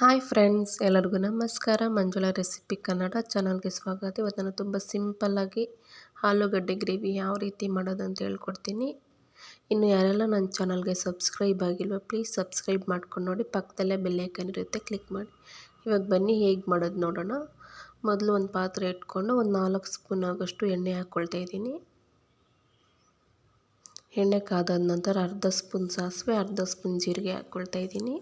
Hi friends, ಎಲ್ಲರಿಗೂ ನಮಸ್ಕಾರ. ಮಂಜುಳ recipe Kannada ಚಾನಲ್ಗೆ ಸ್ವಾಗತ. ಇವತ್ತು ನಾನು ತುಂಬ ಸಿಂಪಲ್ಲಾಗಿ ಆಲೂಗಡ್ಡೆ ಗ್ರೇವಿ ಯಾವ ರೀತಿ ಮಾಡೋದು ಅಂತ ಹೇಳ್ಕೊಡ್ತೀನಿ. ಇನ್ನು ಯಾರೆಲ್ಲ ನನ್ನ ಚಾನಲ್ಗೆ ಸಬ್ಸ್ಕ್ರೈಬ್ ಆಗಿಲ್ವ, ಪ್ಲೀಸ್ ಸಬ್ಸ್ಕ್ರೈಬ್ ಮಾಡ್ಕೊಂಡು ನೋಡಿ. ಪಕ್ಕದಲ್ಲೇ ಬೆಲ್ಲೈಕನ್ ಇರುತ್ತೆ, ಕ್ಲಿಕ್ ಮಾಡಿ. ಇವಾಗ ಬನ್ನಿ, ಹೇಗೆ ಮಾಡೋದು ನೋಡೋಣ. ಮೊದಲು ಒಂದು ಪಾತ್ರೆ ಇಟ್ಕೊಂಡು ಒಂದು ನಾಲ್ಕು ಸ್ಪೂನ್ ಆಗೋಷ್ಟು ಎಣ್ಣೆ ಹಾಕ್ಕೊಳ್ತಾ ಇದ್ದೀನಿ. ಎಣ್ಣೆ ಕಾದಾದ ನಂತರ ಅರ್ಧ ಸ್ಪೂನ್ ಸಾಸಿವೆ, ಅರ್ಧ ಸ್ಪೂನ್ ಜೀರಿಗೆ ಹಾಕ್ಕೊಳ್ತಾ ಇದ್ದೀನಿ.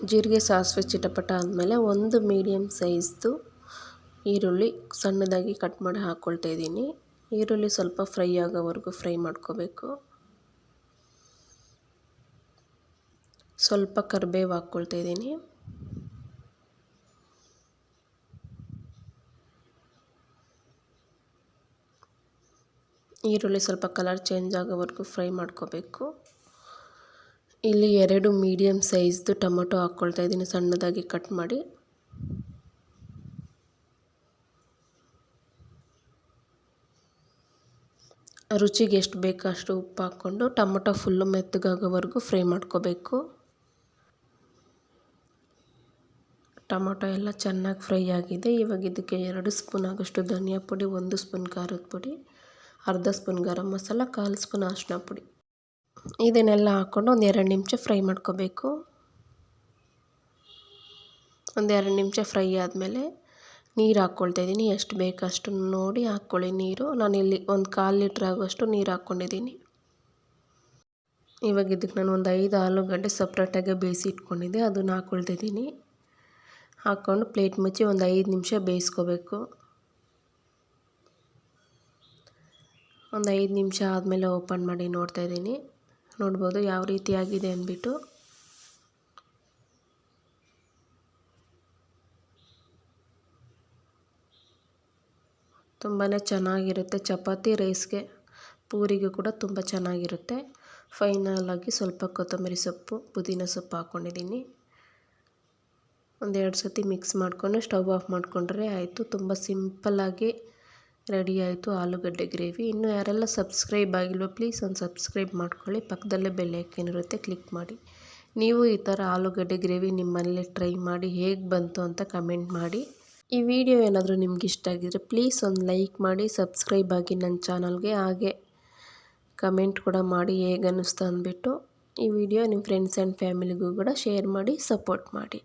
ಜೀರಿಗೆ ಸಾಸಿವೆ ಚಿಟಪಟ ಆದಮೇಲೆ ಒಂದು ಮೀಡಿಯಮ್ ಸೈಜ್ದು ಈರುಳ್ಳಿ ಸಣ್ಣದಾಗಿ ಕಟ್ ಮಾಡಿ ಹಾಕ್ಕೊಳ್ತಾ ಇದ್ದೀನಿ. ಈರುಳ್ಳಿ ಸ್ವಲ್ಪ ಫ್ರೈ ಆಗೋವರೆಗೂ ಫ್ರೈ ಮಾಡ್ಕೋಬೇಕು. ಸ್ವಲ್ಪ ಕರಿಬೇವು ಹಾಕ್ಕೊಳ್ತಾ ಇದ್ದೀನಿ. ಈರುಳ್ಳಿ ಸ್ವಲ್ಪ ಕಲರ್ ಚೇಂಜ್ ಆಗೋವರೆಗೂ ಫ್ರೈ ಮಾಡ್ಕೋಬೇಕು. ಇಲ್ಲಿ ಎರಡು ಮೀಡಿಯಮ್ ಸೈಜ್ದು ಟೊಮೊಟೊ ಹಾಕ್ಕೊಳ್ತಾ ಇದ್ದೀನಿ. ಸಣ್ಣದಾಗಿ ಕಟ್ ಮಾಡಿ. ರುಚಿಗೆ ಎಷ್ಟು ಬೇಕೋ ಅಷ್ಟು ಉಪ್ಪು ಹಾಕ್ಕೊಂಡು ಟೊಮೊಟೊ ಫುಲ್ಲು ಮೆತ್ತಗಾಗೋವರೆಗೂ ಫ್ರೈ ಮಾಡ್ಕೋಬೇಕು. ಟೊಮೊಟೊ ಎಲ್ಲ ಚೆನ್ನಾಗಿ ಫ್ರೈ ಆಗಿದೆ. ಇವಾಗ ಇದಕ್ಕೆ ಎರಡು ಸ್ಪೂನ್ ಆಗೋಷ್ಟು ಧನಿಯಾ ಪುಡಿ, ಒಂದು ಸ್ಪೂನ್ ಖಾರದ ಪುಡಿ, ಅರ್ಧ ಸ್ಪೂನ್ ಗರಂ ಮಸಾಲ, ಕಾಲು ಸ್ಪೂನ್ ಅರಿಶಿನ ಪುಡಿ. ಇದನ್ನೆಲ್ಲ ಹಾಕ್ಕೊಂಡು ಒಂದು ಎರಡು ನಿಮಿಷ ಫ್ರೈ ಮಾಡ್ಕೋಬೇಕು. ಒಂದು ಎರಡು ನಿಮಿಷ ಫ್ರೈ ಆದಮೇಲೆ ನೀರು ಹಾಕ್ಕೊಳ್ತಾ ಇದ್ದೀನಿ. ಎಷ್ಟು ಬೇಕಷ್ಟು ನೋಡಿ ಹಾಕ್ಕೊಳ್ಳಿ ನೀರು. ನಾನಿಲ್ಲಿ ಒಂದು ಕಾಲು ಲೀಟ್ರ್ ಆಗುವಷ್ಟು ನೀರು ಹಾಕ್ಕೊಂಡಿದ್ದೀನಿ ಇವಾಗ ಇದಕ್ಕೆ ನಾನು ಒಂದು ಐದು ಆಲೂಗಡ್ಡೆ ಸಪ್ರೇಟಾಗಿ ಬೇಯಿಸಿ ಇಟ್ಕೊಂಡಿದ್ದೆ. ಅದನ್ನು ಹಾಕ್ಕೊಳ್ತಾ ಇದ್ದೀನಿ. ಹಾಕ್ಕೊಂಡು ಪ್ಲೇಟ್ ಮುಚ್ಚಿ ಒಂದು ಐದು ನಿಮಿಷ ಬೇಯಿಸ್ಕೋಬೇಕು. ಒಂದು ಐದು ನಿಮಿಷ ಆದಮೇಲೆ ಓಪನ್ ಮಾಡಿ ನೋಡ್ತಾ ಇದ್ದೀನಿ. ನೋಡ್ಬೋದು ಯಾವ ರೀತಿ ಆಗಿದೆ ಅಂದ್ಬಿಟ್ಟು. ತುಂಬಾ ಚೆನ್ನಾಗಿರುತ್ತೆ ಚಪಾತಿ ರೈಸ್ಗೆ. ಪೂರಿಗೂ ಕೂಡ ತುಂಬ ಚೆನ್ನಾಗಿರುತ್ತೆ. ಫೈನಲಾಗಿ ಸ್ವಲ್ಪ ಕೊತ್ತಂಬರಿ ಸೊಪ್ಪು, ಪುದೀನ ಸೊಪ್ಪು ಹಾಕ್ಕೊಂಡಿದ್ದೀನಿ ಒಂದೆರಡು ಸತಿ ಮಿಕ್ಸ್ ಮಾಡಿಕೊಂಡು ಸ್ಟವ್ ಆಫ್ ಮಾಡಿಕೊಂಡ್ರೆ ಆಯಿತು. ತುಂಬ ಸಿಂಪಲ್ಲಾಗಿ ರೆಡಿ ಆಯಿತು ಆಲೂಗಡ್ಡೆ ಗ್ರೇವಿ. ಇನ್ನು ಯಾರೆಲ್ಲ ಸಬ್ಸ್ಕ್ರೈಬ್ ಆಗಿಲ್ವೋ ಪ್ಲೀಸ್ ಒಂದು ಸಬ್ಸ್ಕ್ರೈಬ್ ಮಾಡ್ಕೊಳ್ಳಿ. ಪಕ್ಕದಲ್ಲೇ ಬೆಲ್ ಐಕನ್ ಕ್ಲಿಕ್ ಮಾಡಿ. ನೀವು ಈ ಥರ ಆಲೂಗಡ್ಡೆ ಗ್ರೇವಿ ನಿಮ್ಮಲ್ಲೇ ಟ್ರೈ ಮಾಡಿ, ಹೇಗೆ ಬಂತು ಅಂತ ಕಮೆಂಟ್ ಮಾಡಿ. ಈ ವಿಡಿಯೋ ಏನಾದರೂ ನಿಮ್ಗೆ ಇಷ್ಟ ಆಗಿದ್ರೆ ಪ್ಲೀಸ್ ಒಂದು ಲೈಕ್ ಮಾಡಿ, ಸಬ್ಸ್ಕ್ರೈಬ್ ಆಗಿ ನನ್ನ ಚಾನಲ್ಗೆ. ಹಾಗೆ ಕಮೆಂಟ್ ಕೂಡ ಮಾಡಿ ಹೇಗೆ ಅನ್ನಿಸ್ತು ಅಂದ್ಬಿಟ್ಟು ಈ ವಿಡಿಯೋ ನಿಮ್ಮ ಫ್ರೆಂಡ್ಸ್ ಆ್ಯಂಡ್ ಫ್ಯಾಮಿಲಿಗೂ ಕೂಡ ಶೇರ್ ಮಾಡಿ, ಸಪೋರ್ಟ್ ಮಾಡಿ.